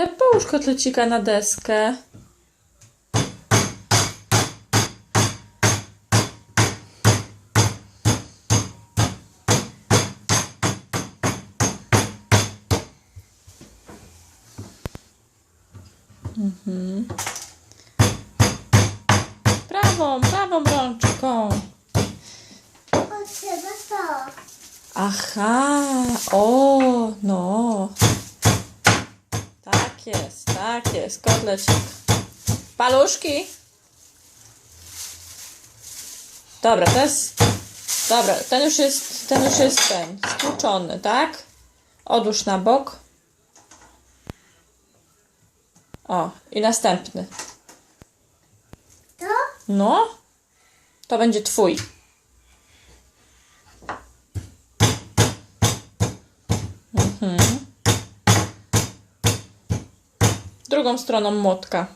Ale połóż kotlecika na deskę. Mhm. Prawą, prawą rączką. Potrzeba to. Aha, o, no. Jest, tak jest, kotlecik. Paluszki. Dobra, to jest, dobra, ten już jest, ten już jest ten, stłuczony, tak? Odłóż na bok. O, i następny. To? No, to będzie twój. Mhm. Drugą stroną młotka.